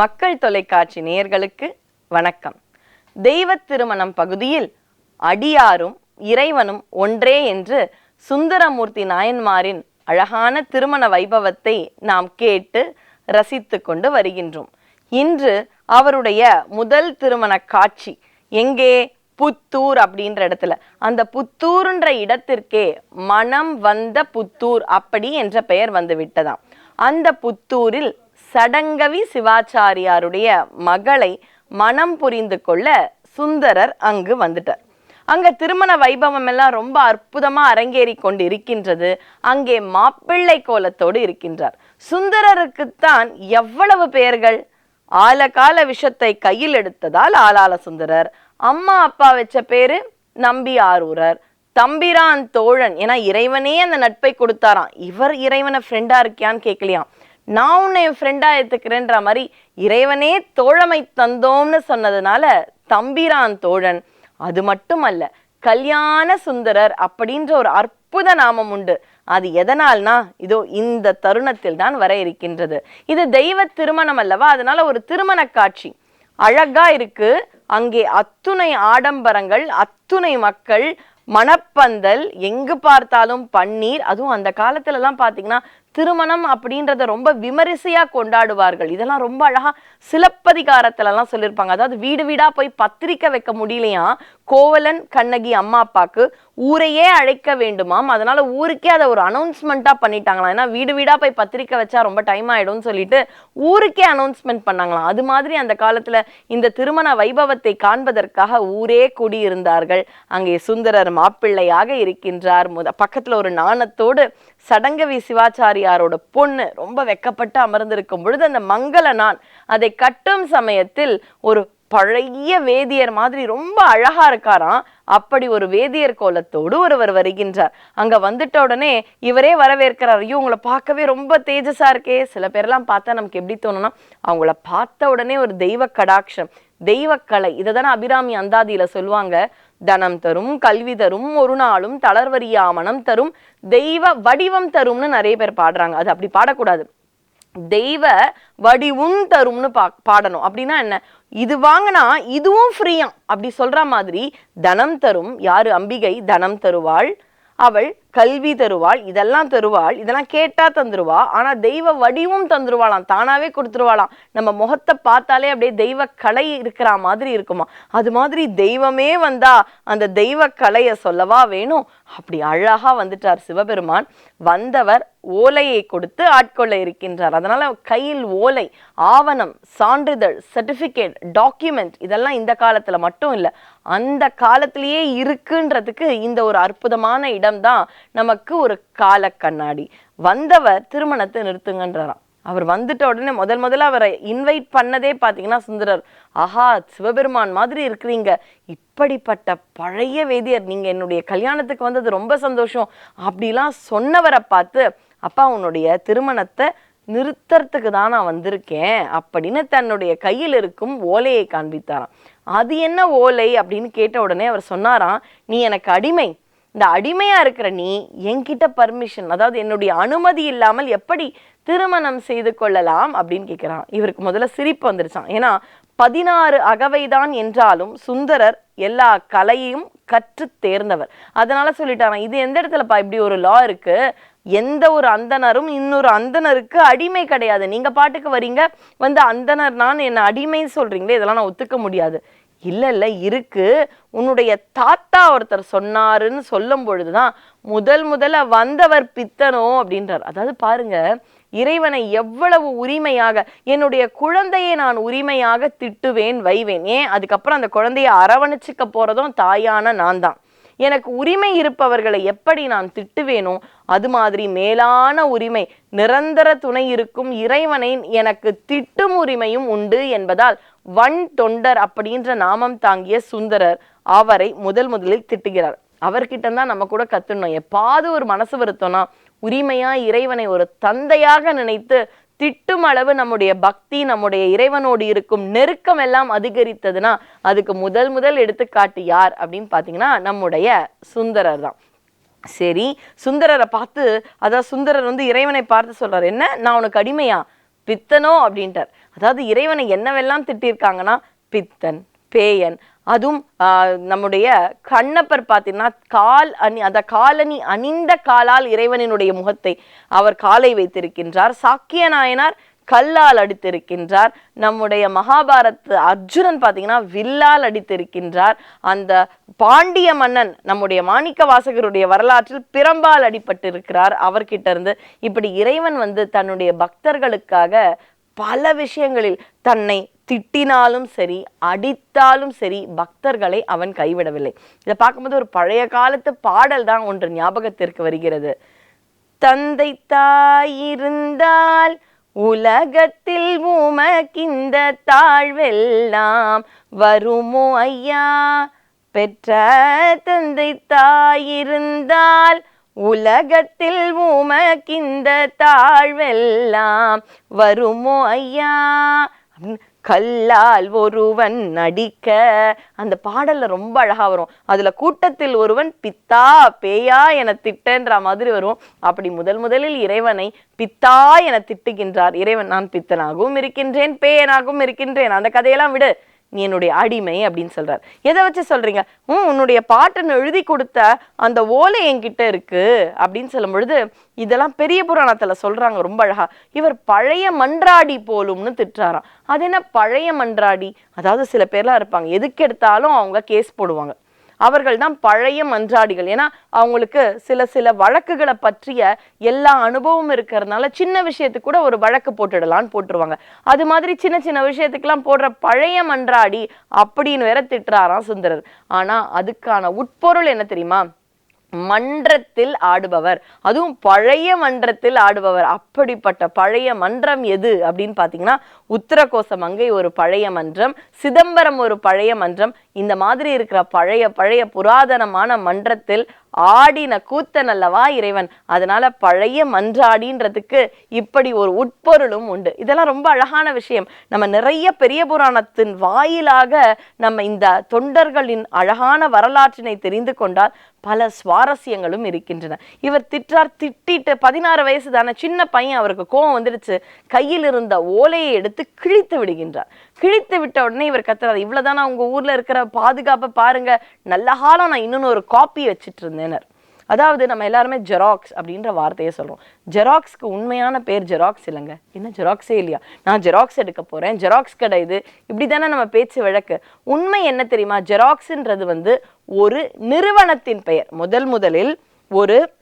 மக்கள் தொலைக்காட்சி நேயர்களுக்கு வணக்கம். தெய்வ திருமணம் பகுதியில் அடியாரும் இறைவனும் ஒன்றே என்று சுந்தரமூர்த்தி நாயன்மாரின் அழகான திருமண வைபவத்தை நாம் கேட்டு ரசித்து கொண்டு வருகின்றோம். இன்று அவருடைய முதல் திருமண காட்சி எங்கே? புத்தூர் அப்படின்ற இடத்துல. அந்த புத்தூர்ன்ற இடத்திற்கே மனம் வந்த புத்தூர் அப்படி என்ற பெயர் வந்து விட்டதாம். அந்த புத்தூரில் சடங்கவி சிவாச்சாரியாருடைய மகளை மனம் புரிந்து கொள்ள சுந்தரர் அங்கு வந்துட்டார். அங்க திருமண வைபவம் எல்லாம் ரொம்ப அற்புதமா அரங்கேறி கொண்டு இருக்கின்றது அங்கே மாப்பிள்ளை கோலத்தோடு இருக்கின்றார். சுந்தரருக்குத்தான் எவ்வளவு பெயர்கள்? ஆலகால விஷத்தை கையில் எடுத்ததால் ஆலால சுந்தரர். அம்மா அப்பா வச்ச பேரு நம்பி ஆரூரர் தம்பிரான் தோழன் ஏன்னா இறைவனே அந்த நட்பை கொடுத்தாராம். இவர் இறைவனை ஃப்ரெண்டா இருக்கியான்னு கேட்கலையாம் நான் உன்னை என் ஃப்ரெண்டா எடுத்துக்கிறேன்ற மாதிரி இறைவனே தோழமை தந்தோம்னு சொன்னதுனால தம்பிரான் தோழன். அது மட்டுமல்ல கல்யாண சுந்தரர் அப்படின்ற ஒரு அற்புத நாமம் உண்டு. அது எதனால்னா இதோ இந்த தருணத்தில் தான் வர இருக்கின்றது. இது தெய்வ திருமணம் அல்லவா? அதனால ஒரு திருமண காட்சி. அழகா இருக்கு. அங்கே அத்துணை ஆடம்பரங்கள் அத்துணை மக்கள் மணப்பந்தல் எங்கு பார்த்தாலும் பன்னீர். அதுவும் அந்த காலத்துல எல்லாம் பாத்தீங்கன்னா திருமணம் அப்படின்றத ரொம்ப விமரிசையா கொண்டாடுவார்கள். இதெல்லாம் ரொம்ப அழகா சிலப்பதிகாரத்துல எல்லாம் சொல்லியிருப்பாங்க அதாவது வீடு வீடா போய் பத்திரிக்கை வைக்க முடியலையா? கோவலன் கண்ணகி அம்மா அப்பாக்கு ஊரையே அழைக்க வேண்டுமாம். அதனால ஊருக்கே அதை ஒரு அனௌன்ஸ்மெண்ட்டா பண்ணிட்டாங்களாம். ஏன்னா வீடு வீடா போய் பத்திரிக்கை வச்சா ரொம்ப டைம் ஆயிடும்னு சொல்லிட்டு ஊருக்கே அனௌன்ஸ்மெண்ட் பண்ணாங்களாம். அது மாதிரி அந்த காலத்துல இந்த திருமண வைபவத்தை காண்பதற்காக ஊரே கூடியிருந்தார்கள். அங்கே சுந்தரர் மாப்பிள்ளையாக இருக்கின்றார். முத பக்கத்துல ஒரு நாணத்தோடு சடங்கவி சிவாச்சாரியாரோட பொண்ணு ரொம்ப வெக்கப்பட்டு அமர்ந்திருக்கும் பொழுது அந்த மங்கள நான் அதை கட்டும் சமயத்தில் ஒரு பழைய வேதியர் மாதிரி ரொம்ப அழகா இருக்காராம். அப்படி ஒரு வேதியர் கோலத்தோடு ஒருவர் வருகின்றார். அங்க வந்துட்ட உடனே இவரே வரவேற்கிறார். ஐயோ உங்களை பார்க்கவே ரொம்ப தேஜஸா இருக்கே. சில பேர்லாம் பார்த்தா நமக்கு எப்படி தோணும்னா அவங்கள பார்த்த உடனே ஒரு தெய்வ கடாட்சம் தெய்வக்கலை. இதை தானே அபிராமி அந்தாதியில சொல்லுவாங்க. தனம் தரும் கல்வி தரும் ஒரு நாளும் தளர்வரியா மனம் தரும் தெய்வ வடிவம் தரும்னு நிறைய பேர் பாடுறாங்க. அது அப்படி பாடக்கூடாது. தெய்வ வடிவும் தரும்னு பா பாடணும். அப்படின்னா என்ன? இது வாங்கினா இதுவும் ஃப்ரீயாம் அப்படி சொல்ற மாதிரி தனம் தரும். யாரு? அம்பிகை தனம் தருவாள். அவள் கல்வி தருவாள் இதெல்லாம் தருவாள் இதெல்லாம் கேட்டா தந்துருவா ஆனா தெய்வ வடிவும் தந்துருவாளாம் தானாவே கொடுத்துருவாளாம். நம்ம முகத்தை பார்த்தாலே அப்படியே தெய்வ கலை இருக்கிற மாதிரி இருக்குமா? அது மாதிரி தெய்வமே வந்தா அந்த தெய்வ கலையை சொல்லவா வேணும்? அப்படி அழகா வந்துட்டார் சிவபெருமான். வந்தவர் ஓலையை கொடுத்து ஆட்கொள்ள இருக்கின்றார். அதனால கையில் ஓலை ஆவணம் சான்றிதழ் சர்டிபிகேட் டாக்குமெண்ட் இதெல்லாம் இந்த காலத்துல மட்டும் இல்லை அந்த காலத்திலேயே இருக்குன்றதுக்கு இந்த ஒரு அற்புதமான இடம்தான் நமக்கு ஒரு கால கண்ணாடி வந்தவர் திருமணத்தை நிறுத்துங்கன்றாராம். அவர் வந்துட்ட உடனே முதல் முதல்ல அவரை இன்வைட் பண்ணதே பார்த்தீங்கன்னா சுந்தரர். ஆஹா சிவபெருமான் மாதிரி இருக்கிறீங்க. இப்படிப்பட்ட பழைய வேதியர். நீங்கள் என்னுடைய கல்யாணத்துக்கு வந்தது ரொம்ப சந்தோஷம். அப்படிலாம் சொன்னவரை பார்த்து அப்பா உன்னுடைய திருமணத்தை நிறுத்தறதுக்கு தான் நான் வந்திருக்கேன். அப்படின்னு தன்னுடைய கையில் இருக்கும் ஓலையை காண்பித்தாராம். அது என்ன ஓலை? அப்படின்னு கேட்ட உடனே அவர் சொன்னாராம் நீ எனக்கு அடிமை. இந்த அடிமையா இருக்கிற நீ என்கிட்ட பர்மிஷன் அதாவது என்னுடைய அனுமதி இல்லாமல் எப்படி திருமணம் செய்து கொள்ளலாம் அப்படின்னு கேட்குறான் இவருக்கு முதல்ல சிரிப்பு வந்துருச்சான் ஏன்னா பதினாறு அகவைதான் என்றாலும் சுந்தரர் எல்லா கலையையும் கற்று தேர்ந்தவர். அதனால சொல்லிட்டாங்க இது எந்த இடத்துலப்பா இப்படி ஒரு லா இருக்கு? எந்த ஒரு அந்தனரும் இன்னொரு அந்தனருக்கு அடிமை கிடையாது. நீங்க பாட்டுக்கு வரீங்க வந்து அந்தனர் நான் என்ன அடிமைன்னு சொல்றீங்களே? இதெல்லாம் நான் ஒத்துக்க முடியாது. இல்லை இல்லை இருக்கு. உன்னுடைய தாத்தா ஒருத்தர் சொன்னாருன்னு சொல்லும் பொழுதுதான் முதல் முதல்ல வந்தவர் பித்தனோ அப்படின்றார். அதாவது பாருங்க இறைவனை எவ்வளவு உரிமையாக என்னுடைய குழந்தையை நான் உரிமையாக திட்டுவேன் வைவேன். ஏன்? அதுக்கப்புறம் அந்த குழந்தையை அரவணைச்சிக்க போறதும் தாயான நான் தான் எனக்கு உரிமை இருப்பவர்களை எப்படி நான் திட்டுவேனோ அது மாதிரி மேலான உரிமை நிரந்தர துணை இருக்கும் இறைவனை எனக்கு திட்டும் உரிமையும் உண்டு என்பதால் வன் தொண்டர் அப்படின்ற நாமம் தாங்கிய சுந்தரர் அவரை முதல் முதலில் திட்டுகிறார். அவர்கிட்ட தான் நம்ம கூட கத்துடணும் எப்பாவது ஒரு மனசு வருத்தம்னா உரிமையா இறைவனை ஒரு தந்தையாக நினைத்து திட்டும் அளவு நம்முடைய பக்தி நம்முடைய இறைவனோடு இருக்கும் நெருக்கம் எல்லாம் அதிகரித்ததுன்னா அதுக்கு முதல் முதல் எடுத்துக்காட்டு யார் அப்படின்னு பார்த்தீங்கன்னா நம்முடைய சுந்தரர் தான். சரி சுந்தரரை பார்த்து அதான் சுந்தரர் வந்து இறைவனை பார்த்து சொல்றாரு என்ன? நான் உனக்கு அடிமையா? பித்தனோ? அப்படின்ட்டார். அதாவது இறைவனை என்னவெல்லாம் திட்டிருக்காங்கன்னா பித்தன். பேயன். அதுவும் நம்முடைய கண்ணப்பர் பார்த்தீங்கன்னா கால் அணி அந்த காலணி அணிந்த காலால் இறைவனினுடைய முகத்தை அவர் காலை வைத்திருக்கின்றார். சாக்கிய நாயனார் கல்லால் அடித்திருக்கின்றார். நம்முடைய மகாபாரத் அர்ஜுனன் பார்த்தீங்கன்னா வில்லால் அடித்திருக்கின்றார். அந்த பாண்டிய மன்னன் நம்முடைய மாணிக்க வாசகருடைய வரலாற்றில் பிரம்பால் அடிபட்டிருக்கிறார். அவர்கிட்ட இருந்து இப்படி இறைவன் வந்து தன்னுடைய பக்தர்களுக்காக பல விஷயங்களில் தன்னை திட்டினாலும் சரி அடித்தாலும் சரி பக்தர்களை அவன் கைவிடவில்லை. இதை பார்க்கும்போது ஒரு பழைய காலத்து பாடல் தான் ஒன்று ஞாபகத்திற்கு வருகிறது. தந்தை தாயிருந்தால் உலகத்தில் உமக்கிந்த தாழ்வெல்லாம் வருமோ ஐயா? பெற்ற தந்தை தாயிருந்தால் உலகத்தில் உமக்கிந்த தாழ்வெல்லாம் வருமோ ஐயா? அப்படின்னு கல்லால் ஒருவன் நடிக்க. அந்த பாடல்ல ரொம்ப அழகா வரும். அதுல கூட்டத்தில் ஒருவன் பித்தா பேயா என திட்டன்ற மாதிரி வரும். அப்படி முதல் முதலில் இறைவனை பித்தா என திட்டுகின்றார். இறைவன் நான் பித்தனாகவும் இருக்கின்றேன் பேயனாகவும் இருக்கின்றேன். அந்த கதையெல்லாம் விடு. நீ என்னுடைய அடிமை அப்படின்னு சொல்றார். எதை வச்சு சொல்றீங்க? ம் உன்னுடைய பாட்டுன்னு எழுதி கொடுத்த அந்த ஓலை என்கிட்ட இருக்கு அப்படின்னு சொல்லும் பொழுது இதெல்லாம் பெரிய புராணத்துல சொல்றாங்க ரொம்ப அழகா. இவர் பழைய மன்றாடி போலும்னு திட்டுறாராம். அது என்ன பழைய மன்றாடி? அதாவது சில பேர்லாம் இருப்பாங்க. எதுக்கு எடுத்தாலும் அவங்க கேஸ் போடுவாங்க. அவர்கள் தான் பழைய மன்றாடிகள். ஏன்னா அவங்களுக்கு சில சில வழக்குகளை பற்றிய எல்லா அனுபவம் இருக்கிறதுனால சின்ன விஷயத்துக்கு கூட ஒரு வழக்கு போட்டுடலான்னு போட்டுருவாங்க. அது மாதிரி சின்ன சின்ன விஷயத்துக்கெல்லாம் போடுற பழைய மன்றாடி அப்படின்னு வேற திட்டுறாராம் சுந்தரர். ஆனா அதுக்கான உட்பொருள் என்ன தெரியுமா? மன்றத்தில் ஆடுபவர். அதுவும் பழைய மன்றத்தில் ஆடுபவர். அப்படிப்பட்ட பழைய மன்றம் எது அப்படின்னு பார்த்தீங்கன்னா உத்தரகோச மங்கை ஒரு பழைய மன்றம் சிதம்பரம் ஒரு பழைய மன்றம் இந்த மாதிரி இருக்கிற பழைய பழைய புராதனமான மன்றத்தில் ஆடின கூத்தன் அல்லவா இறைவன். அதனால பழைய மன்றாடின்றதுக்கு இப்படி ஒரு உட்பொருளும் உண்டு. இதெல்லாம் ரொம்ப அழகான விஷயம். நம்ம நிறைய பெரிய புராணத்தின் வாயிலாக நம்ம இந்த தொண்டர்களின் அழகான வரலாற்றினை தெரிந்து கொண்டால் பல சுவாரஸ்யங்களும் இருக்கின்றன. இவர் திட்டார் திட்டிட்டு பதினாறு வயசு தானே சின்ன பையன் அவருக்கு கோவம் வந்துடுச்சு. கையில் இருந்த ஓலையை எடுத்து கிழித்து விடுகின்றார். கிழித்து விட்ட உடனே இவர் கத்துறாரு. இவ்வளவுதானா உங்க ஊர்ல இருக்கிற பாதுகாப்பை பாருங்க. நல்ல காலம் நான் இன்னொன்று ஒரு காப்பி வச்சுட்டு இருந்தேனர். அதாவது நம்ம எல்லாருமே ஜெராக்ஸ் அப்படின்ற வார்த்தையை சொல்றோம். ஜெராக்ஸ்க்கு உண்மையான பேர் ஜெராக்ஸ் இல்லைங்க. என்ன ஜெராக்ஸே இல்லையா? நான் ஜெராக்ஸ் எடுக்க போறேன். ஜெராக்ஸ் கடை இது. இப்படி தானே நம்ம பேச்சு வழக்கு. உண்மை என்ன தெரியுமா? ஜெராக்ஸ்ன்றது வந்து ஒரு நிறுவனத்தின் பெயர். முதல் முதலில் ஒரு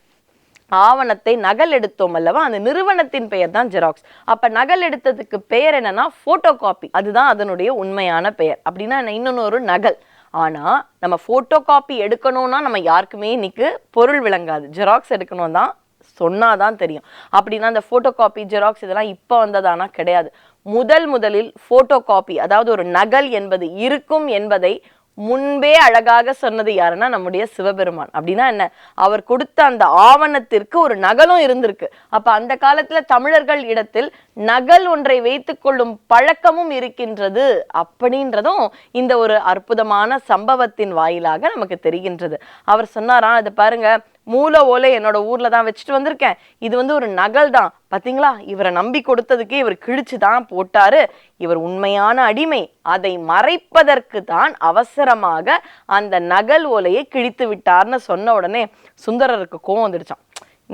ஆவணத்தை நகல் எடுத்தோம் அல்லவா? அந்த நிறுவனத்தின் பெயர் தான் ஜெராக்ஸ் அப்ப நகல் எடுத்ததுக்கு பெயர் என்னன்னா போட்டோ காப்பி அதுதான் அதனுடைய உண்மையான பெயர். அப்படின்னா இன்னொன்று இன்னொன்னு ஒரு நகல். ஆனா நம்ம போட்டோ காப்பி எடுக்கணும்னா நம்ம யாருக்குமே இன்னைக்கு பொருள் விளங்காது. ஜெராக்ஸ் எடுக்கணும் தான் சொன்னாதான் தெரியும். அப்படின்னா அந்த போட்டோ காப்பி ஜெராக்ஸ் இதெல்லாம் இப்போ வந்ததானா கிடையாது. முதல் முதலில் போட்டோ காப்பி அதாவது ஒரு நகல் என்பது இருக்கும் என்பதை முன்பே அழகாக சொன்னது யாருன்னா நம்முடைய சிவபெருமான். அப்படின்னா என்ன? அவர் கொடுத்த அந்த ஆவணத்திற்கு ஒரு நகலும் இருந்திருக்கு. அப்ப அந்த காலத்துல தமிழர்கள் இடத்தில் நகல் ஒன்றை வைத்துக் கொள்ளும் பழக்கமும் இருக்கின்றது அப்படின்றதும் இந்த ஒரு அற்புதமான சம்பவத்தின் வாயிலாக நமக்கு தெரிகின்றது. அவர் சொன்னாராம் அது பாருங்க மூல ஓலை என்னோட ஊர்ல தான் வச்சுட்டு வந்திருக்கேன். இது வந்து ஒரு நகல் தான். பாத்தீங்களா? இவரை நம்பி கொடுத்ததுக்கே இவர் கிழிச்சு தான் போட்டாரு. இவர் உண்மையான அடிமை. அதை மறைப்பதற்கு தான் அவசரமாக அந்த நகல் ஓலையை கிழித்து விட்டார்னு சொன்ன உடனே சுந்தரருக்கு கோவம் வந்துடுச்சான்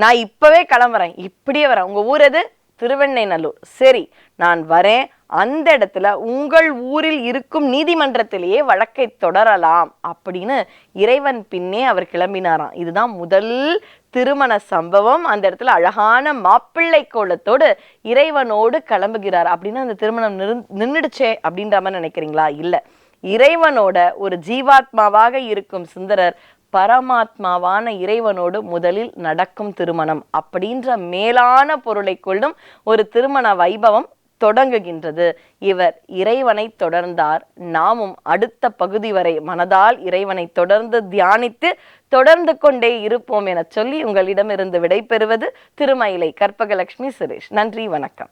நான் இப்பவே கிளம்புறேன். இப்படியே வரேன். உங்க ஊர் எது? திருவெண்ணைநல்லூர் சரி நான் வரேன். அந்த இடத்துல உங்கள் ஊரில் இருக்கும் நீதிமன்றத்திலேயே வழக்கை தொடரலாம் அப்படின்னு இறைவன் பின்னே அவர் கிளம்பினாராம். இதுதான் முதல் திருமண சம்பவம். அந்த இடத்துல அழகான மாப்பிள்ளை கோலத்தோடு இறைவனோடு கிளம்புகிறார். அப்படின்னா அந்த திருமணம் நிறு நின்றுடுச்சே அப்படின்ற மாதிரி நினைக்கிறீங்களா? இல்லை. இறைவனோட ஒரு ஜீவாத்மாவாக இருக்கும் சுந்தரர் பரமாத்மாவான இறைவனோடு முதலில் நடக்கும் திருமணம். அப்படின்ற மேலான பொருளை கொள்ளும் ஒரு திருமண வைபவம் தொடங்குகின்றது. இவர் இறைவனை தொடர்ந்தார். நாமும் அடுத்த பகுதி வரை மனதால் இறைவனை தொடர்ந்து தியானித்து தொடர்ந்து கொண்டே இருப்போம் என சொல்லி உங்களிடமிருந்து விடைபெறுவது திருமயிலை கற்பகலட்சுமி சுரேஷ். நன்றி வணக்கம்.